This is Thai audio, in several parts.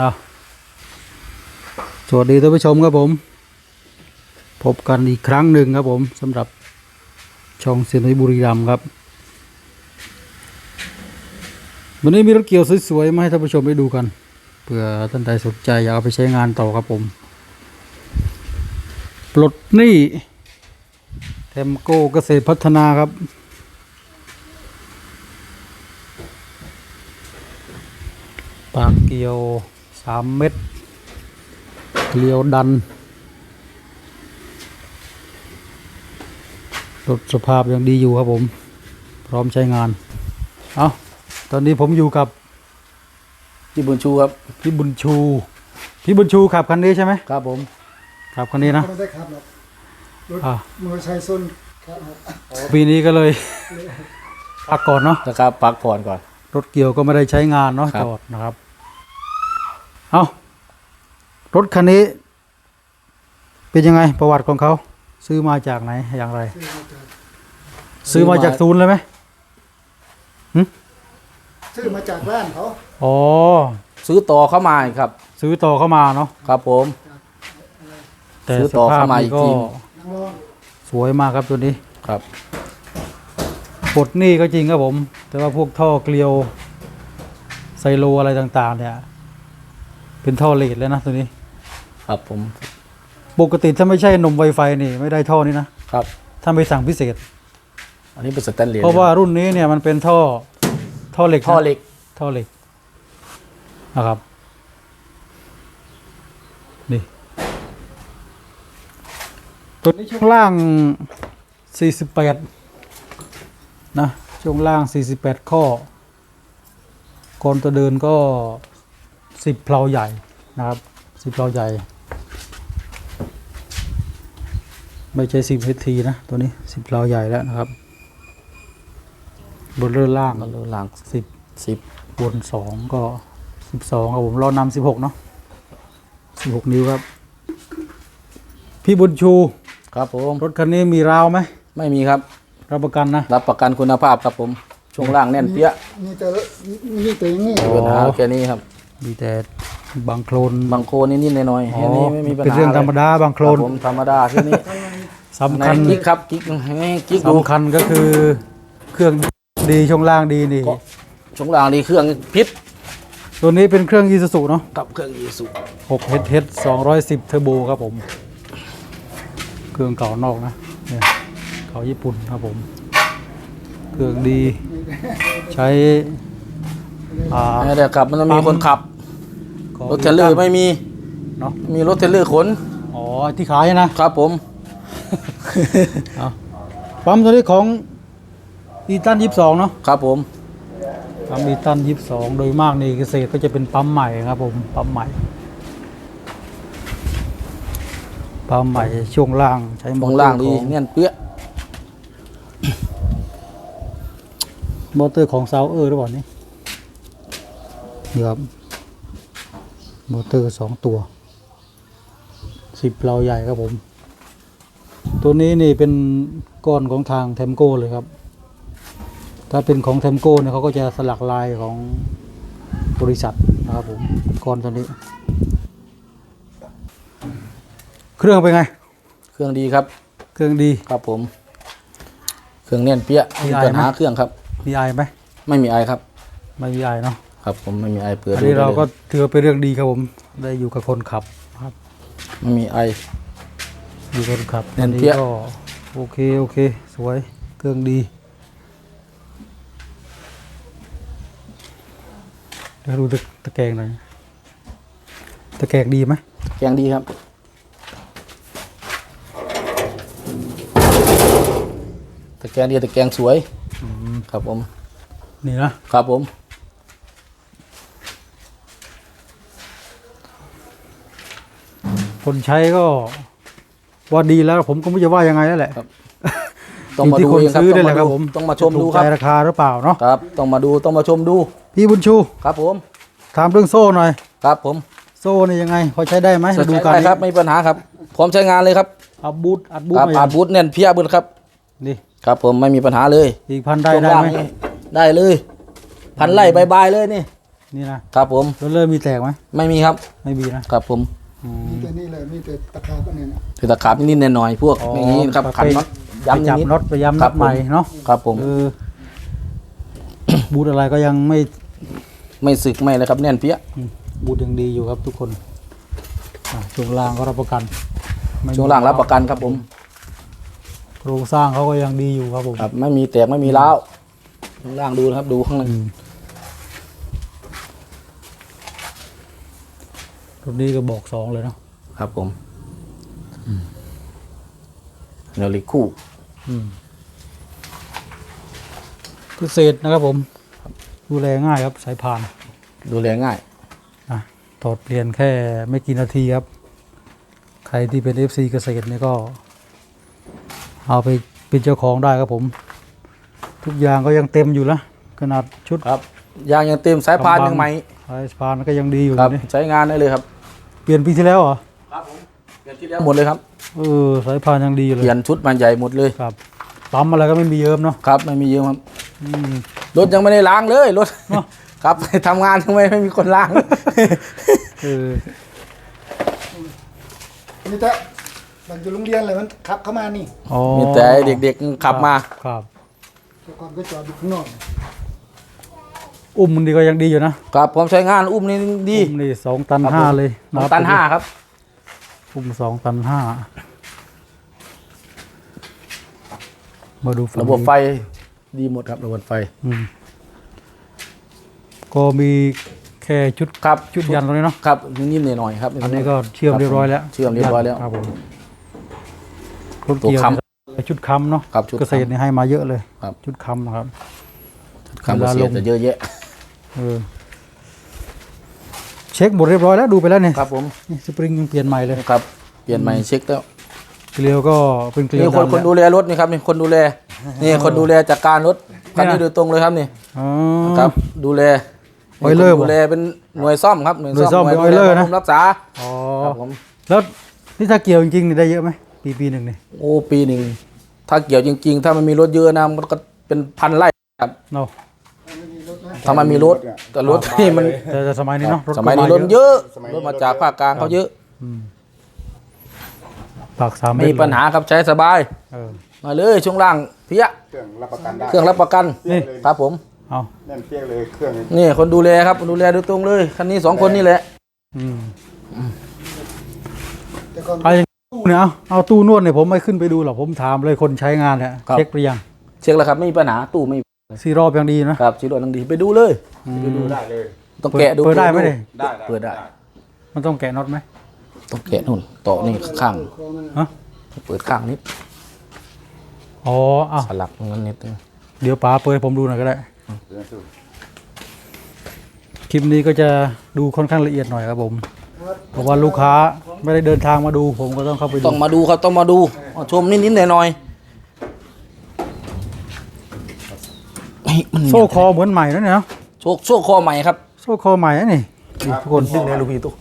เอาสวัสดีท่านผู้ชมครับผม พบกันอีกครั้งหนึ่งครับผมสำหรับช่องเซนนุยบุรีรัมครับ วันนี้มีรถเกี่ยวสวยๆมาให้ท่านผู้ชมได้ดูกันเผื่อท่านใดสนใจอยากเอาไปใช้งานต่อครับผม ปลดหนี้เทมโก้เกษตรพัฒนาครับปากเกียวามเม็ดเกลียวดันรถสภาพยังดีอยู่ครับผม พร้อมใช้งาน เอาตอนนี้ผมอยู่กับพี่บุญชูครับพี่บุญชู พี่บุญชูขับคันนี้ใช่ไหมครับผมขับคันนี้นะไม่ได้ขับหรอกรถอ่ามอเตอร์ไซค์ส้นครับปีนี้ก็เลยพักก่อนเนาะนะครับพักผ่อนก่อน รถเกี่ยวก็ไม่ได้ใช้งานเนาะครับ จอดนะครับ เอารถคันนี้ เป็นยังไงประวัติของเขา ซื้อมาจากไหนอย่างไร ซื้อมาจากศูนย์เลยไหมซื้อมาจากบ้านเขาอ๋อ ซื้อต่อเข้ามาอีกครับ ซื้อต่อเข้ามาเนาะครับผม แต่ซื้อสต่อภาพเข้ามานี่อีกก็ที นักร้องสวยมากครับตัวนี้ครับ ปลดหนี่ก็จริงครับผม แต่ว่าพวกท่อเกลียวไซโลอะไรต่าง ๆ เนี่ย เป็นท่อเลดเลยนะตัวนี้ ครับผม ปกติถ้าไม่ใช่นมไวไฟนี่ไม่ได้ท่อนี้นะครับ ถ้าไม่สั่งพิเศษ อันนี้เป็นสแตนเลสเพราะว่ารุ่นนี้เนี่ยมันเป็นท่อท่อเหล็กนะท่อเหล็กท่อเหล็กนะครับ นี่ตัวนี้ช่วงล่าง 48 นะ ช่วงล่าง 48 ข้อก่อนตัวเดินก็ 10เพลาใหญ่นะครับ10เพลาใหญ่ ไม่ใช่10 HT นะ ตัวนี้10เพลาใหญ่แล้วนะครับ บนเรือล่างมันรู้หลังสิบสิบบนสองก็สิบสองครับผมรอนำสิบหกเนาะสิบหกนิ้วครับ พี่บุญชูครับผมรถคันนี้มีราวไหมไม่มีครับ รับประกันนะ รับประกันคุณภาพครับผมช่วงล่างแน่นเปี้ย มีแต่มีแต่อย่างนี้มีปัญหาแค่นี้ครับ มีแต่บางโคลนบางโคนนิดๆหน่อยๆอ๋อแค่นี้ไม่มีปัญหาเป็นเรื่องธรรมดาบางโคลนรับผมธรรมดาแค่นี้สำคัญไหนกิ๊กครับกิ๊กให้กิ๊กดูสำคัญก็คือเครื่องดีช่วงล่างดีนี่ก็ช่วงล่างนี่เครื่องพิษตัวนี้เป็นเครื่องยีสุสุเนาะกับเครื่องยีสุ6 h h 210เทอร์โบครับผม เครื่องเก่านอกนะเนี่ยเก่าญี่ปุ่นครับผม เครื่องดีใช้อ่าไม่ได้ขับมันต้องมีปั๊มคนขับ ของรถเทรลเลอร์ไม่มีเนาะมีรถเทรลเลอร์ขนอ๋อที่ขายนะครับผมเอาปั๊มตัวนี้ของอีตันยี่สองเนาะครับผมปั๊มอีตันยี่สองโดยมากนี่เกษตรก็จะเป็นปั๊มใหม่ครับผมปั๊มใหม่ปั๊มใหม่ช่วงล่างใช้มมอองเตอล่างร์ขดีองเนียนเปี้ยมอเตอร์ของซาวเออร์หรือเปล่านี่นี่ครับ มอเตอร์สองตัวสิบเราใหญ่ครับผม ตัวนี้นี่เป็นก้อนของทางเทมโก้เลยครับ ถ้าเป็นของเทมโก้เนี่ยเขาก็จะสลักลายของบริษัทนะครับผมก้อนตัวนี้ เครื่องเป็นไง เครื่องดีครับ เครื่องดีครับผม เครื่องเนียนเปี้ยมีมีไอปัญหาไหมเครื่องครับ มีไอไหมไม่มีไอครับ ไม่มีไอเนาะ ครับผมไม่มีไอเปิดอันดูนี้ได้เราเลยก็ถือว่าเป็นเรื่องดีครับผม ได้อยู่กับคนขับครับไม่มีไออยู่กับคนขับเนียนอัเปี้ยก็โอเคโอเค สวยเครื่องดีเดี๋ยวดูตะตะแกรงหน่อยตะแกรงดีไหมแกงดีครับตะแกรงดีตะแกรงสวยครับผม นี่นะครับผม คนใช้ก็ว่าดีแล้วผมก็ไม่จะว่ายังไงแล้วแหละครับ ต้องมายู่ที่ดูคนเองครับซื้อต้ได้องแหมาละครับดูผมต้องมาชมจะถูดูกครับใจราคาหรือเปล่าเนาะครับ ต้องมาดูต้องมาชมดู พี่บุญชูครับผมถามเรื่องโซ่หน่อย ครับผมโซ่นี่ยังไง พอใช้ได้ไหมมาดูกันได้ครับไม่มีปัญหาครับ พร้อมใช้งานเลยครับอัดบูทอัดบูทครับมาอายังบูทเนียนเพียบุญครับนี่ครับผมไม่มีปัญหาเลยอีกพันได้ช่วงได้ล่างไหมนี่ได้เลย พันไล่บายๆเลยนี่นี่นะครับผมรถเริ่มมีแตกไหมไม่มีครับ ไม่มีนะครับผมอื มมีแต่นี่เลยมีแต่ตะขาบอันนี้นะถือตะขาบนิดๆหน่อยๆพวกอย่างนี้นะครับไปขันน็อตไปย้ำอจัย่าบงนี้น็อตไปย้ำครัน็อบตผม ใหม่เนาะครับผมเออบูทอะไรก็ยังไม่ไม่สึกไม่เลยครับแน่นเปี้ยบูทยังดีอยู่ครับทุกคนอะช่วงล่างก็รับประกันไม่มีช่วงล่างรับประกันครับผมโครงสร้างเขาก็ยังดีอยู่ครับผมครับไม่มีแตกไม่มีร้าวช่วงล่างดูนะครับดูข้างในอืม รถนี้ก็บอกสองเลยเนาะครับผมเนลิคู่อืมพิเศษนะครับผม ดูแลง่ายครับ สายพาน ดูแลง่ายอะถอดเปลี่ยนแค่ไม่กี่นาทีครับ ใครที่เป็น FC เกษตรเนี่ยก็ เอาไปเป็นเจ้าของได้ครับผม ทุกอย่างก็ยังเต็มอยู่นะขนาดชุดครับยางยังเต็มสายพานยังใหม่สายพานก็ยังดีอยู่ครับนี่ใช้งานได้เลยครับ เปลี่ยนปีที่แล้วเหรอครับผมเปลี่ยนที่แล้วหมดเลยครับเออสายพานยังดีอยู่เลเปยลี่ยนชุดมันใหญ่หมดเลยครับปั๊มอะไรก็ไม่มีเยิ้มเนาะครับ ไม่มีเยอะครับ อืม รถยังไม่ได้ล้างเลยรถเนอะ ครับทำงานทำไมไม่มีคนล้าง เออมีแต่มันอยู่โรงเรียนเลยมันขับเข้ามานี่อ๋อมีแต่เด็กๆขับมา ครับแต่ก่อนก็จอดอยู่ข้างนอก อุ้มมันดีก็ยังดีอยู่นะครับผมใช้งานอุ้มนี่ดีอุ้มนี่สองตันครับห้าผมเลยสองตันห้าครับอุ้มสองตันห้ามาดูฝั่งระบบนี้ไฟดีหมดครับระบบไฟอืมก็มีแค่ชุดครับชุดยันตรงนี้เนาะครับนิดๆหน่อยๆครับอันนี้ก็เชื่อมเรียบร้อยแล้วเชื่อมเรียบร้อยแล้วครับผมรถตัวเกียวค้เนี่ยชุดค้ำเนาะครับชุดเกษตรนี่ให้มาเยอะเลยครับชุดค้ำนะครับคำว่าเสียจะเยอะแยะ เออเช็คหมดเรียบร้อยแล้วดูไปแล้วเนี่ยครับผมนี่สปริงยังเปลี่ยนใหม่เลย ครับเปลี่ยนใหม่เช็คแล้วเกลียวก็เป็นเกลียวนี่คนดำคนดูแลรถนี่ครับนี่คนดูแลนี่คนดูแลจัดการรถคันนี้โดยตรงเลยครับนี่อ๋อครับดูแลออยเลอร์คนดูแลเป็นหน่วยซ่อมครับหน่วยหน่วยซ่ซ่ออมมเป็นหน่วย oiler ดูแลนะบำรุงรักษาอ๋อครับผมแล้วนี่ถ้าเกี่ยวจริงๆนี่ได้เยอะไหมปีปีหนึ่งนี่โอ้ปีหนึ่งถ้าเกี่ยวจริง ๆ ถ้ามันมีรถเยอะนะมันก็เป็นพันไร่ครับเนาะ ถ้ามันมีรถแต่รถที่มันแต่แต่สมัยนี้เนาะรถสมัยนี้รถเยอะรถมาจากภาคกลางเขาเยอะปากสามเมไม่ตรมีปัญหาครับใช้สบายเออมาเลยช่วงล่างเพี้ยเครื่องรับประกันได้เครื่องรับประกันนี่ครับผมเอาแน่นเปี้ยกเลยเครื่องนี้นี่คนดูแลครับคนดูแลโดยตรงเลยคันนี้สองคนนี่แหละอืมแต่ก่อนเอาอย่างนี้เนี่ยเอาเอาตู้นวดเนี่ยผมไม่ขึ้นไปดูหรอกผมถามเลยคนใช้งานเนี่ยเช็คไปยัง เช็คแล้วครับไม่มีปัญหาตู้ไม่มี สี่รอบยังดีนะ ครับชีรถนังดีไปดูเลย ไปดูได้เลย ต้องแกะดูเปิดได้ไหมเนี่ย ได้เปิดได้ มันต้องแกะน็อตไหมต้องแกะนู่นต่อนี่ข้างคอมันฮะเปิดข้างนิดอ๋อเอาสลักตรงนั้นนิดนึงเดี๋ยวป๋าเปิดให้ผมดูหน่อยก็ได้ คลิปนี้ก็จะดูค่อนข้างละเอียดหน่อยครับผมเพราะว่าลูกค้าไม่ได้เดินทางมาดู ผมก็ต้องเข้าไปดูต้องมาดูครับต้องมาดูเอาชมนิดนิดหน่อยหน่อยเฮ้ย มันโซ่คอเหมือนใหม่นะเนี่ยเนาะโชคโชคคอใหม่ครับ โซ่คอใหม่นะนี่นี่ทุกคนดึงเลยลูกพี่ตัว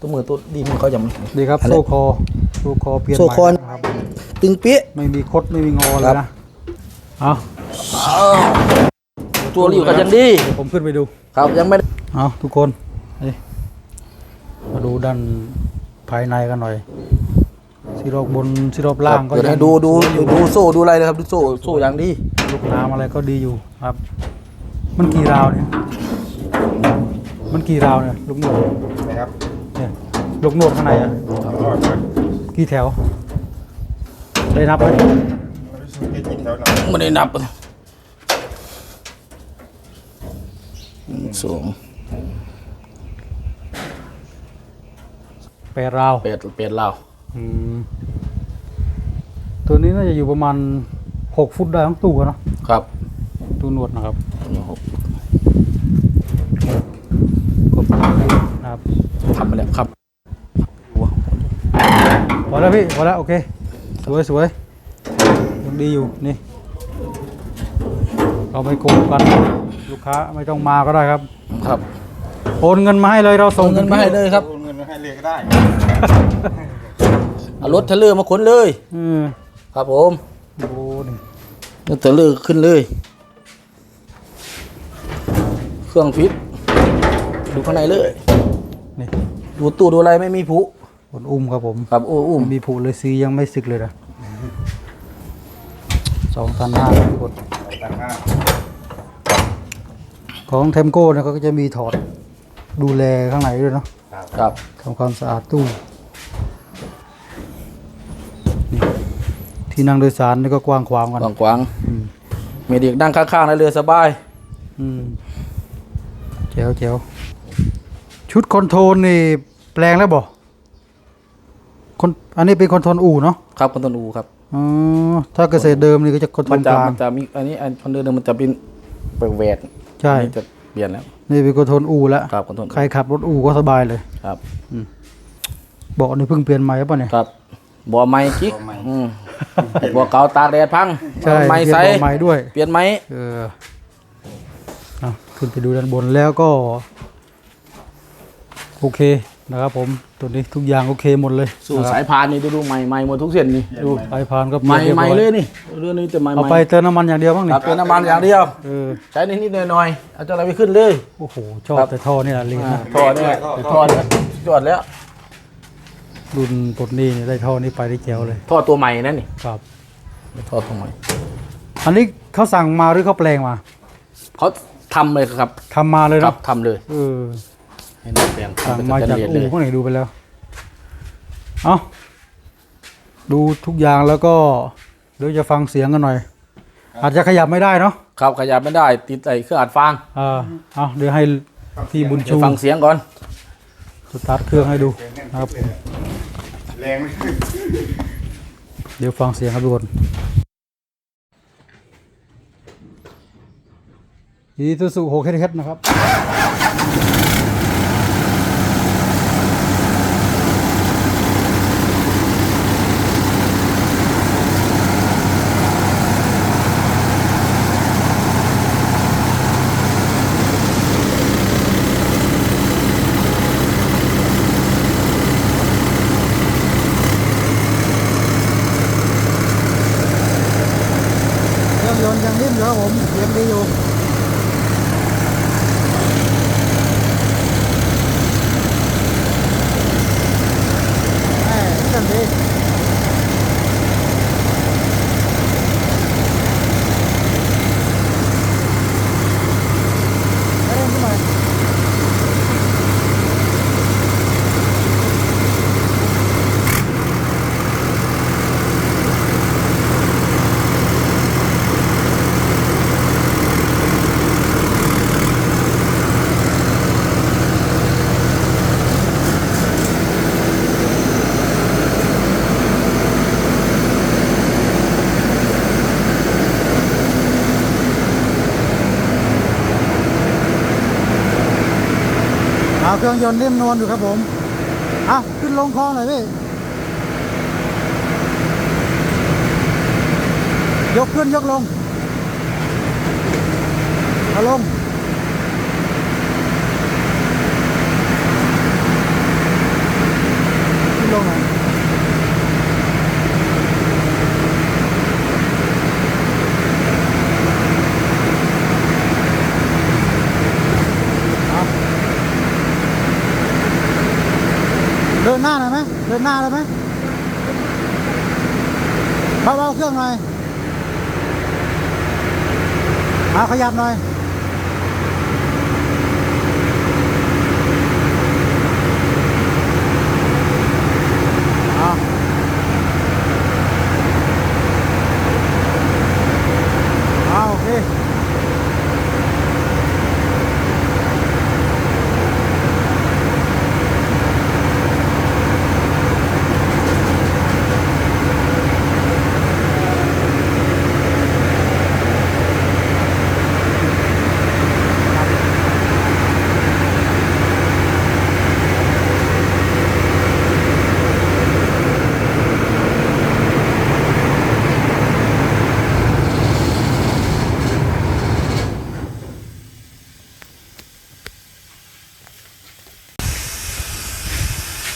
ตัวมือตัวดีมันเขาจะมันดีครับอะไรโซ่คอโซ่คอเปลี่ยนโซ่ใหม่คอนะครับตึงเปี้ย ไม่มีคดไม่มีงอเลครัยบนะเอาตัวรีวกันยังดีเดี๋ยวผมขึ้นไปดู ครับยังไม่ได้เอาทุกคนนี่มาดูด้านภายในกันหน่อยสีรอบบนสีรอบล่างก็เดี๋ยวยัให้งดูดูดูดูโซ่ดูอะไรนะครับดูโซ่โซ่อย่างดี ลูกน้ำอะไรก็ดีอยู่ครับ มันกี่ราวเนี่ย มันกี่ราวเนี่ยลูกหนวดนะครับเนี่ยลูกหนวดข้างในอะอร่อยไหมกี่แถว ได้นับไหมไม่กินแถวหน่อยไม่ได้นับหนึ่งสองแปดราวแปดแปดเหล่าอืมตัวนี้น่าจะอยู่ประมาณ หกฟุตได้ทั้งตู้อะเนาะครับตู้หนวดนะครับหกก็นะครับทำมาแล้วครับหัวพอแล้วพี่พอแล้วโอเค สวยสวยยังดีอยู่นี่ เราไม่โกงกัน ลูกค้าไม่ต้องมาก็ได้ครับ ครับโอนเงินมาให้เลยเราส่ส่งงเงินมาให้เลยครับโอนเงินให้เลยก็ได้เอารถเทรลเลอร์มาขนเลย อืมครับผม โอ้นี่รถเทรลเลอร์ขึ้นเลย เครื่องฟิตดูข้างในเลยนี่ดูตู้ดูอะไรไม่มีผุคนอุ้มครับผมครับโอ้อุ้มมีผูเลยซียังไม่สึกเลยนะสองพันห้าทุกคนต่างห้าของเทมโก้เนี่ยเขาก็จะมีถอดดูแลข้างในด้วยเนาะครับทำความสะอาดตู้ ที่นั่งโดยสารนี่ก็กว้างขวางกันกว้างกว้างอืมมีเด็กนั่งข้างๆในเรือสบายอืมเจ๋วเจ๋วชุดคอนโทรลนี่แปลงแล้วบ่คนอันนี้เป็นคอนโทรลอู่เนาะครับคนต้นอูครับอ๋อถ้าเกษตรเดิมนี่ก็จะคอนโทรมันลจะกลางมันจะมีอันนี้อันคนเดิมมันจะเป็นแปลกใช่อันนี้จะเปลี่ยนแล้วนี่เป็นคอนโทรลอู่แล้วครับคนต้นใครขับรถอู่ก็สบายเลยครับเบาะนี่เพิ่งเปลี่ยนใหม่ป่ะเนี่ยครับบ่อไม้กิ๊ก อืมบ่อเก่าตากแดดพังใช่ไม้เปลี่ยนใสเบาะใหม่ด้วย เปลี่ยนไม้เออเอาขึ้นไปดูด้านบนแล้วก็ โอเคนะครับผมตัวนี้ทุกอย่างโอเคหมดเลยสู่นะครับสายพานนี่ดูดูใหม่ใหม่หมดทุกเส้นนี่ดูสายพานก็ใหม่ปนรีบใหม่ร้อเลยนี่เรื่องนี้จะใหม่เอาใหไปม่เติมน้ำมันอย่างเดียวบ้างนี่ครับเป็นน้ำมันอย่างเดียวเออใช้นิดๆหน่อยๆเอาจะอะไรไปขึ้นเลยโอ้โหชอบครับแต่ท่อนี่แหละเรียนอ่านะท่อเนี่ยแต่ท่อเนี่ยจอดแล้ว รุ่นปลดหนี้นี่ได้ท่อนี้ไปได้แจ๋วเลย ท่อตัวใหม่นั่นนี่ครับ ท่อตัวใหม่ อันนี้เขาสั่งมาหรือเขาแปลงมาเขาทำเลยครับทำมาเลยครัเนาะบทำเลยเออให้นักแปลงสั่งทำเป็นมาสแตจากนเลสเลอู่ยพวกไหนดูไปแล้ว เอาดูทุกอย่างแล้วก็เดี๋ยวจะฟังเสียงกันหน่อย อาจจะขยับไม่ได้เนาะครับขยับไม่ได้ ติดไอ้เครื่องอัดฟางอ่าเอาเดี๋ยวให้พี่บุญเดี๋ยชูวฟังเสียงก่อน สตาร์ทเครื่องให้ดูนะครับผม แรงไหมเดี๋ยวฟังเสียงครับทุกคนอีทูสุโฮเคเทนะครับ เครื่องยนต์ยังนิ่มอยู่ครับผมเสียงดีอยู่แม่เครื่องดีเร่งขึ้นหน่อย เอาเครื่องยนต์นิ่มนวลอยู่ครับผมเอาขึ้นลงคลองหน่อยพี่ยกขึ้นยกลงเอาลง ขึ้นลงหน่อยเอาเดินหน้าหน่อยไหมเดิ นหน้าเลยไหมเบาๆเครื่องหน่อยเอาขยับหน่อย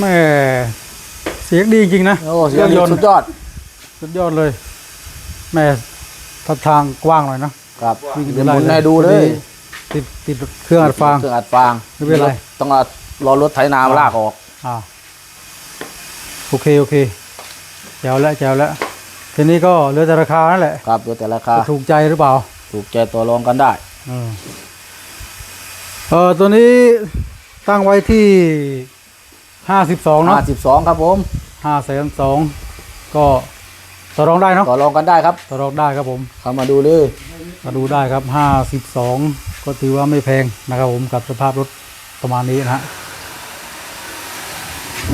แม่เสียงดีจริงนะโอ้เสียงครื่องนสุต์ดยอด สุดยอดเลย แม่ทับทางกว้างหน่อยเนอะครับวิ่งเดี๋ยวไล่หมุนเลยให้ดูเลยพอดีติดติดเครื่องอัดฟางเครื่องอัดฟางไม่เป็นไรต้องเอารอรถไถนามาลากออกอ่าโอเคโอเคแจวแล้วแจวแล้วทีนี้ก็เหลือแต่ราคานั่นแหละครับดูแต่ราคาจะถูกใจหรือเปล่า ถูกใจตัวรองกันได้เออเออตัวนี้ตั้งไว้ที่ ห้าสิบสองเนาะ52 ครับผม ห้าแสนสองก็ต่อรองได้เนาะต่อรองกันได้ครับ ต่อรองได้ครับผม เข้ามาดูเลยมาดูได้ครับห้าสิบสองก็ถือว่าไม่แพงนะครับผมกับสภาพรถประมาณนี้นะฮะ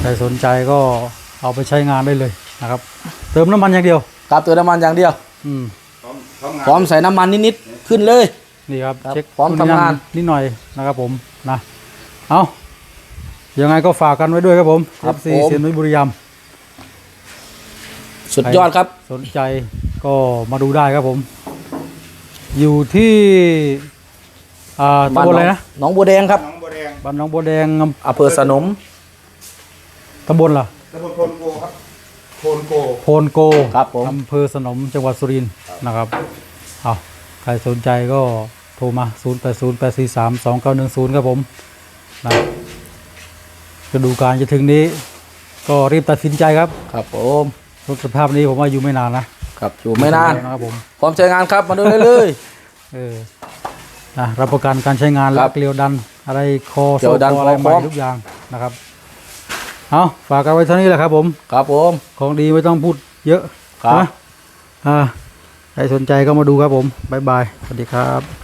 ใครสนใจก็เอาไปใช้งานได้เลยนะครับ เติมน้ำมันอย่างเดียว ครับตัวน้ำมันอย่างเดียว อืมพร้อมพร้อมงานพร้อมใส่น้ำมันนิด ๆ ขึ้นเลย นี่ครับครับเช็คพร้อมนู่ทำงาน นิดหน่อยนะครับผมนะเอา ยังไงก็ฝากกันไว้ด้วยครับผมครับ FC ผม เซียนนุ้ยบุรีรัมย์สุดยอดครับ สนใจก็มาดูได้ครับผม อยู่ที่อ่าตำบลอะไรนะหนองบัวแดงครับน้องบัวแดงบ้านหนองบัวแดงอำอำเภอสนม ตำบลล่ะตำบลโพนโกครับโพนโก โพนโกครับผม อำเภอสนมจังหวัดสุรินทร์นะครับเอาใครสนใจก็โทรมา 0 8 0 8 4 3 2 9 1 0 ครับผมนะ ฤดูการจะถึงนี้ ก็รีบตัดสินใจครับครับผมรถสภาพนี้ผมว่าอยู่ไม่นานนะครับอยู่ไม่นานนะครับผมพร้อมใช้งานครับมาดูได้เลยเออนะรับประกันการใช้งานคและรับเกลียวดันอะไรคอเกลีโซ่ยวดันคออะไรคอใหม่พร้อมทุกอย่างนะครับเอาฝากกันไว้เท่านี้แหละครับผม ครับผม ของดีไม่ต้องพูดเยอะครับนะอ่าใครสนใจก็มาดูครับผม บ๊ายบาย สวัสดีครับ